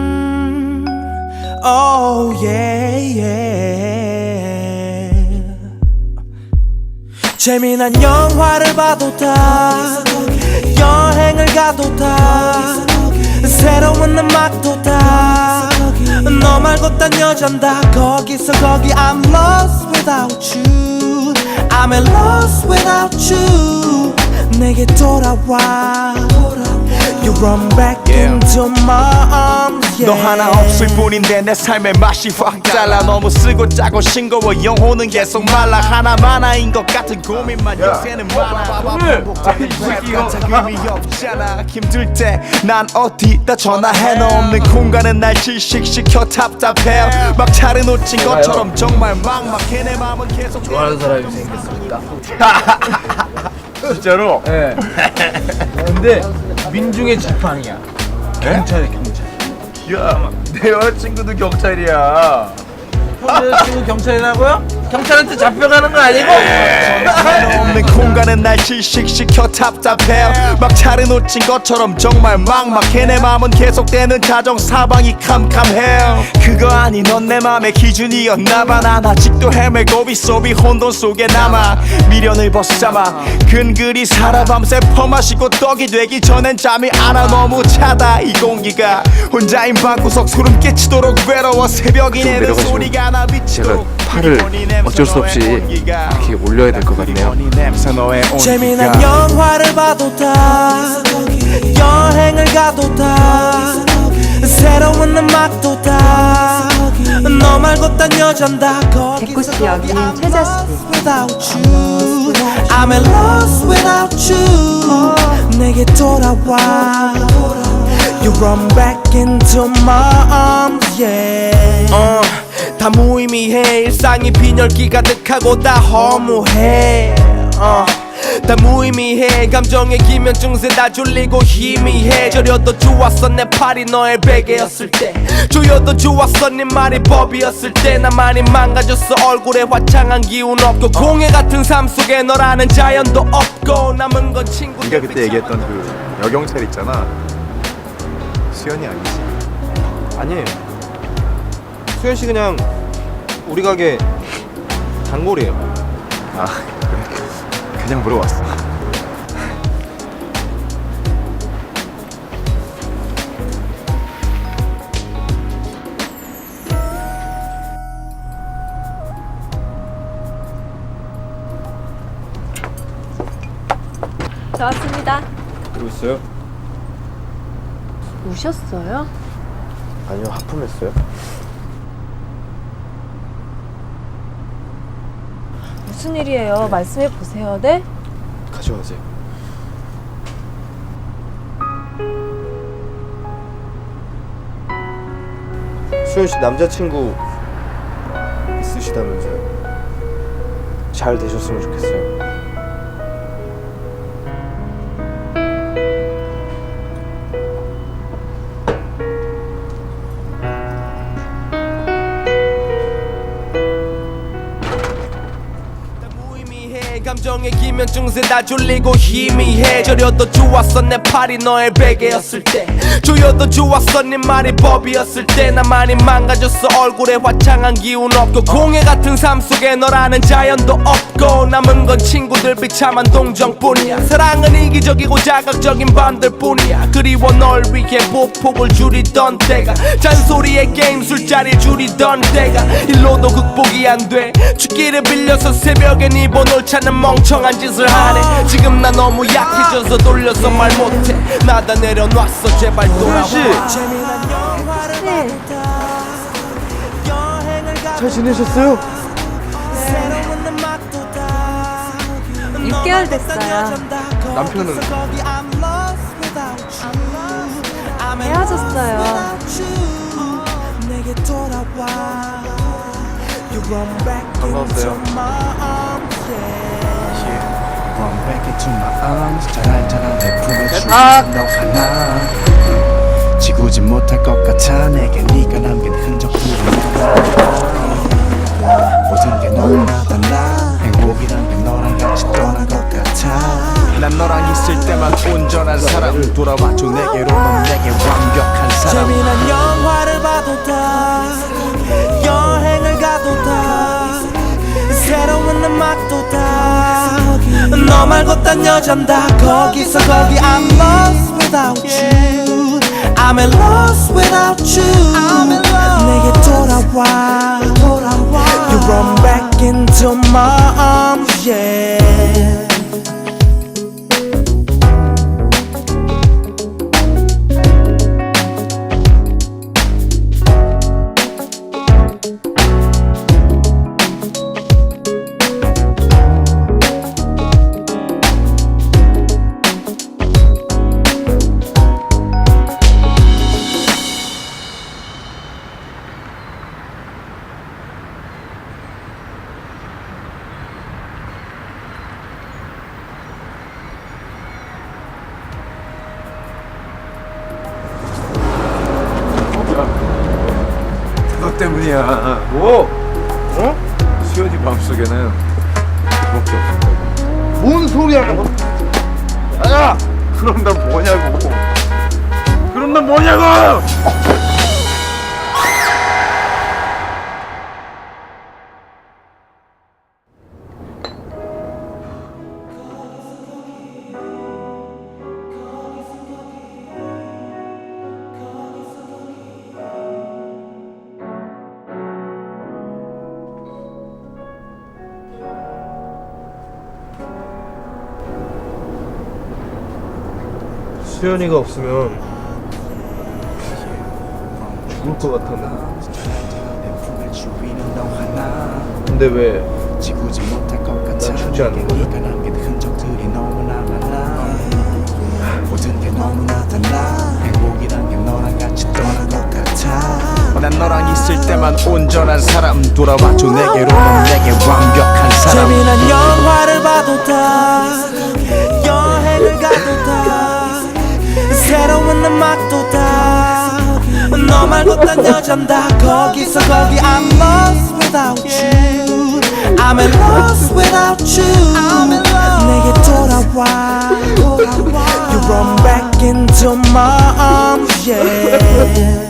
Mhm. Oh yeah, yeah. 재미난 영화를 봐도 다 여행을 가도 다 새로운 음악도 다 너 말고 딴 여잔 다 거기서 거기 I'm lost without you I'm lost without you 내게 돌아와 You run back into my arms yeah. 너 하나 없을 뿐인데 내 삶의 맛이 확 달라. 너무 쓰고 짜고 싱거워. 영혼은 계속 말라. 하나만아인 것 같은 고민만 요새는 많아. 반복되는 같아. 의미 없잖아. 힘들 때 난 어디다 전화해. 너 없는 공간은 날 질식시켜 답답해. 막 차를 놓친 것처럼 정말 막막해. 내 마음은 계속 좋아하는 사람이 생겼습니다. 진짜로? 예. 근데 민중의 지팡이야. 경찰이 경찰. 야, 내 여자친구도 경찰이야. 형 여자친구 경찰이라고요? 경찰한테 잡혀가는 거 아니고? 너 없는 공간은 날 질식시켜 답답해. 막 차를 놓친 것처럼 정말 막막해. 내 맘은 계속되는 자정 사방이 캄캄해. 그거 아니 넌 내 맘의 기준이었나봐. 난 아직도 헤매고 있어 이 혼돈 속에 남아. 미련을 벗삼아. 근근히 살아 밤새 퍼마시고 떡이 되기 전엔 잠이 안 와 너무 차다 이 공기가. 혼자인 방구석 소름 끼치도록 외로워 새벽이 내는 내려가시고 소리가 나 미치도록 팔을 어쩔 수 없이 이렇게 올려야 될 것 같네요. 재미난 영화를 봐도 다 여행을 가도 다 새로운 음악도 다 너 말고 딴 여잔 다 거기서 개꽃이 여기 you. I'm in lost without you. 내게 돌아와. You run back into my arms yeah. 어, 다 무의미해. 일상이 빈혈기 가득하고 다 허무해. 어. 다 무의미해. 감정의 기면증세 다 졸리고 희미해. 저려도 좋았어. 내 팔이 너의 베개였을 때. 조여도 좋았어. 네 말이 법이었을 때. 나만이 망가졌어. 얼굴에 화창한 기운 없고 공해 같은 삶 속에 너라는 자연도 없고 남은 건 친구 네가 그때 얘기했던 그 여경찰 있잖아. 수연이 아니지? 아니에요. 수현 씨 그냥 우리 가게 단골이에요. 아, 그래. 그냥 물어봤어. 저 왔습니다. 그리고 있어요? 우셨어요? 아니요, 하품했어요. 무슨 일이에요? 말씀해 보세요. 네? 가져가세요. 수현 씨 남자친구 있으시다면서요? 잘 되셨으면 좋겠어요. 감정의 기면증세 다 졸리고 희미해. 저려도 좋았어 내 팔이 너의 베개였을 때. 조여도 좋았어 네 말이 법이었을 때. 나만이 망가졌어 얼굴에 화창한 기운 없고. 공해 같은 삶 속에 너라는 자연도 없고. 남은 건 친구들 비참한 동정뿐이야. 사랑은 이기적이고 자극적인 반들뿐이야. 그리워 널 위해 보폭을 줄이던 때가. 잔소리에 게임 술자리 줄이던 때가. 일로도 극복이 안돼. 죽기를 빌려서 새벽에 네 번호를 찾는 멍청한 짓을 하네 지금 나 너무 약해져서 돌려서 말 못해 나다 내려놨어 제발 돌아와 잘 지내셨어요? 새로운 음악도 다 6개월 됐어요. 남편은? 헤어졌어요. 반가웠어요. into my arms, yeah. Run back into my arms 자잘자잘한 내 품에 아! 지우지 못할 것 같아 내게 네가 남긴 흔적들은 모든 게 너무나 달라 행복이란 게 너랑 같이 떠 난 너랑 있을 때만 온전한 사람 돌아와줘 내게로 넌 내게 완벽한 사람 재미난 영화를 봐도 다 여행을 가도 다 새로운 음악도 다 너 말고 딴 여잔 다 거기서 거기. I'm lost without you. I'm in lost without you. 내게 돌아와. You run back into my arms yeah 때문이야. 뭐? 어? 수현이 마음속에는 그밖에 없었다고. 뭔 소리야 너? 야! 그럼 난 뭐냐고. 그럼 난 뭐냐고! 수연이가 없으면 죽을 것 같았는데. 근데 왜난 죽지 않는 거야? 난 너랑 있을 때만 온전한 사람. 돌아와줘. 내게로 넌 내게 완벽한 사람. 재미난 영화를 봐도 다 말고 딴 여잔 다 거기서 거기 I'm lost without you I'm in lost without you 내게 돌아와 You run back into my arms yeah